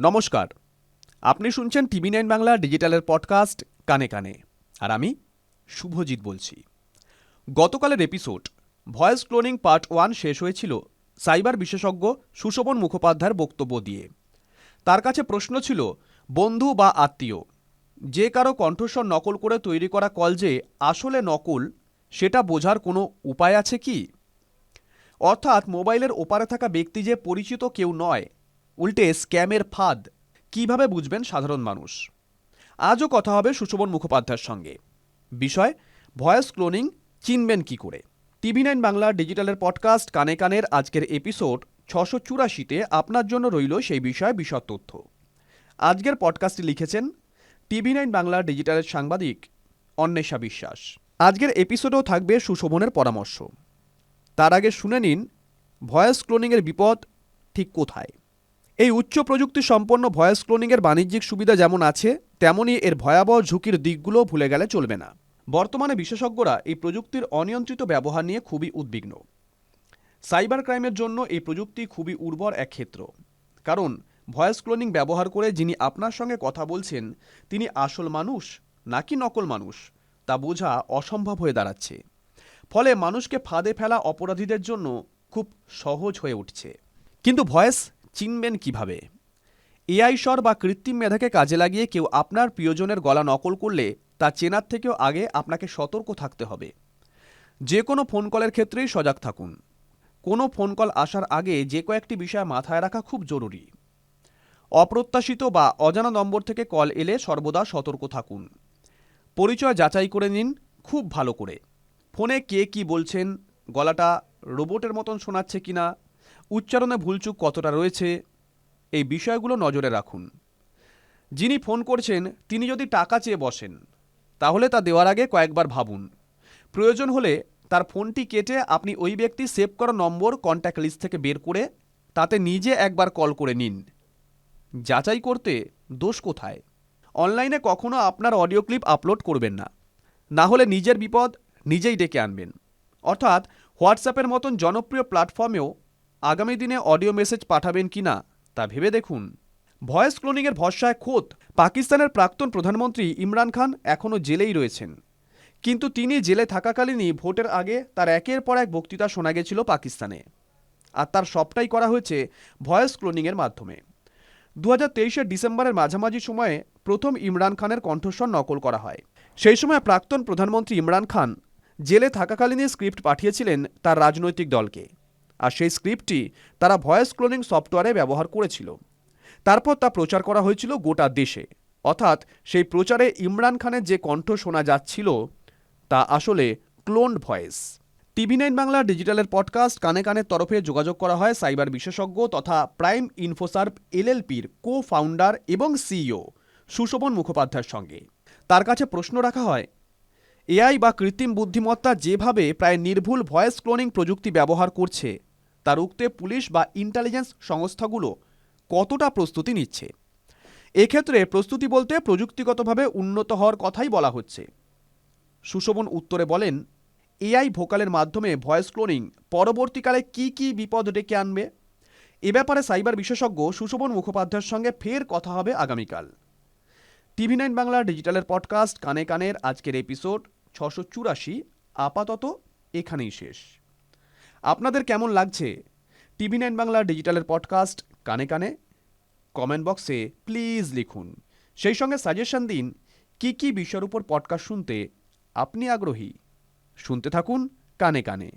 নমস্কার। আপনি শুনছেন টিভি নাইন বাংলা ডিজিটালের পডকাস্ট কানে কানে। আর আমি শুভজিৎ বলছি। গতকালের episode, voice cloning part one শেষ হয়েছিল সাইবার বিশেষজ্ঞ সুশোভন মুখোপাধ্যায়ের বক্তব্য দিয়ে। তার কাছে প্রশ্ন ছিল, বন্ধু বা আত্মীয়, যে কারও কণ্ঠস্বর নকল করে তৈরি করা কল যে আসলে নকল, সেটা বোঝার কোনো উপায় আছে কি? অর্থাৎ মোবাইলের ওপারে থাকা ব্যক্তি যে পরিচিত কেউ নয় উল্টে স্ক্যামের ফাঁদ। কীভাবে বুঝবেন সাধারণ মানুষ? আজও কথা হবে সুশোভন মুখোপাধ্যায়ের সঙ্গে। বিষয়, ভয়েস ক্লোনিং চিনবেন কি করে? টিভি নাইন বাংলা ডিজিটালের পডকাস্ট কানে কানের আজকের এপিসোড ছশো চুরাশিতে আপনার জন্য রইল সেই বিষয়ে বিশদ তথ্য। আজকের পডকাস্টটি লিখেছেন টিভি নাইন বাংলা ডিজিটালের সাংবাদিক অন্বেষা বিশ্বাস। আজকের এপিসোডেও থাকবে সুশোভনের পরামর্শ। তার আগে শুনে নিন, ভয়েস ক্লোনিংয়ের বিপদ ঠিক কোথায়? এই উচ্চ প্রযুক্তি সম্পন্ন ভয়েস ক্লোনিংয়ের বাণিজ্যিক সুবিধা যেমন আছে তেমনই এর ভয়াবহ ঝুঁকির দিকগুলো ভুলে গেলে চলবে না। বর্তমানে বিশেষজ্ঞরা এই প্রযুক্তির অনিয়ন্ত্রিত ব্যবহার নিয়ে খুবই উদ্বিগ্ন। সাইবার ক্রাইমের জন্য এই প্রযুক্তি খুবই উর্বর এক ক্ষেত্র। কারণ, ভয়েস ক্লোনিং ব্যবহার করে যিনি আপনার সঙ্গে কথা বলছেন, তিনি আসল মানুষ নাকি নকল মানুষ, তা বোঝা অসম্ভব হয়ে দাঁড়াচ্ছে। ফলে মানুষকে ফাঁদে ফেলা অপরাধীদের জন্য খুব সহজ হয়ে উঠছে। কিন্তু ভয়েস চিনবেন কীভাবে? এআই স্বর বা কৃত্রিম মেধাকে কাজে লাগিয়ে কেউ আপনার প্রিয়জনের গলা নকল করলে তা চেনার থেকেও আগে আপনাকে সতর্ক থাকতে হবে। যে কোনো ফোন কলের ক্ষেত্রেই সজাগ থাকুন। কোনো ফোন কল আসার আগে যে কয়েকটি বিষয় মাথায় রাখা খুব জরুরি। অপ্রত্যাশিত বা অজানা নম্বর থেকে কল এলে সর্বদা সতর্ক থাকুন। পরিচয় যাচাই করে নিন, খুব ভালো করে। ফোনে কে কি বলছেন, গলাটা রোবটের মতন শোনাচ্ছে কিনা উচ্চারণে ভুলচুক কতটা রয়েছে, এই বিষয়গুলো নজরে রাখুন। যিনি ফোন করছেন, তিনি যদি টাকা চেয়ে বসেন, তাহলে তা দেওয়ার আগে কয়েকবার ভাবুন। প্রয়োজন হলে তার ফোনটি কেটে আপনি ওই ব্যক্তি সেভ করা নম্বর কন্ট্যাক্ট লিস্ট থেকে বের করে তাতে নিজে একবার কল করে নিন। যাচাই করতে দোষ কোথায়? অনলাইনে কখনো আপনার অডিও ক্লিপ আপলোড করবেন না। না হলে নিজের বিপদ নিজেই ডেকে আনবেন। অর্থাৎ হোয়াটসঅ্যাপের মতন জনপ্রিয় প্ল্যাটফর্মেও আগামী দিনে অডিও মেসেজ পাঠাবেন কি না তা ভেবে দেখুন। ভয়েস ক্লোনিংয়ের ভরসায় খোদ পাকিস্তানের প্রাক্তন প্রধানমন্ত্রী ইমরান খান এখনও জেলেই রয়েছেন। কিন্তু তিনি জেলে থাকাকালীনই ভোটের আগে তার একের পর এক বক্তৃতা শোনা গেছিল পাকিস্তানে। আর তার সবটাই করা হয়েছে ভয়েস ক্লোনিংয়ের মাধ্যমে। দু হাজার ডিসেম্বরের মাঝামাঝি সময়ে প্রথম ইমরান খানের কণ্ঠস্বর নকল করা হয়। সেই সময় প্রাক্তন প্রধানমন্ত্রী ইমরান খান জেলে থাকাকালীনই স্ক্রিপ্ট পাঠিয়েছিলেন তার রাজনৈতিক দলকে। আর সেই স্ক্রিপ্টটি তারা ভয়েস ক্লোনিং সফটওয়্যারে ব্যবহার করেছিল। তারপর তা প্রচার করা হয়েছিল গোটা দেশে। অর্থাৎ সেই প্রচারে ইমরান খানের যে কণ্ঠ শোনা যাচ্ছিল, তা আসলে cloned voice. TV nine Bangla ডিজিটালের podcast কানে কানের তরফে যোগাযোগ করা হয় সাইবার বিশেষজ্ঞ তথা প্রাইম ইনফোসার্ভ এলএলপির কো ফাউন্ডার এবং সিইও সুশোভন মুখোপাধ্যায়ের সঙ্গে। তার কাছে প্রশ্ন রাখা হয় এআই বা কৃত্রিম বুদ্ধিমত্তা যেভাবে প্রায় নির্ভুল ভয়েস ক্লোনিং প্রযুক্তি ব্যবহার করছে তা রুখতে পুলিশ বা ইন্টেলিজেন্স সংস্থাগুলো কতটা প্রস্তুতি নিচ্ছে? এক্ষেত্রে প্রস্তুতি বলতে প্রযুক্তিগতভাবে উন্নত হওয়ার কথাই বলা হচ্ছে। সুশোভন উত্তরে বলেন, এআই ভোকালের মাধ্যমে ভয়েস ক্লোনিং পরবর্তীকালে কি কি বিপদ ডেকে আনবে? এ ব্যাপারে সাইবার বিশেষজ্ঞ সুশোভন মুখোপাধ্যায়ের সঙ্গে ফের কথা হবে আগামীকাল। টিভি নাইন বাংলা ডিজিটালের পডকাস্ট কানে কানের আজকের এপিসোড ছশো চুরাশি, আপাতত এখানেই শেষ। আপনাদের কেমন লাগছে? টিভি নাইন বাংলা ডিজিটালের পডকাস্ট কানে কানে? কমেন্ট বক্সে প্লিজ লিখুন। সেই সঙ্গে সাজেশন দিন, কি কি বিষয়ের উপর পডকাস্ট শুনতে আপনি আগ্রহী? শুনতে থাকুন কানে কানে।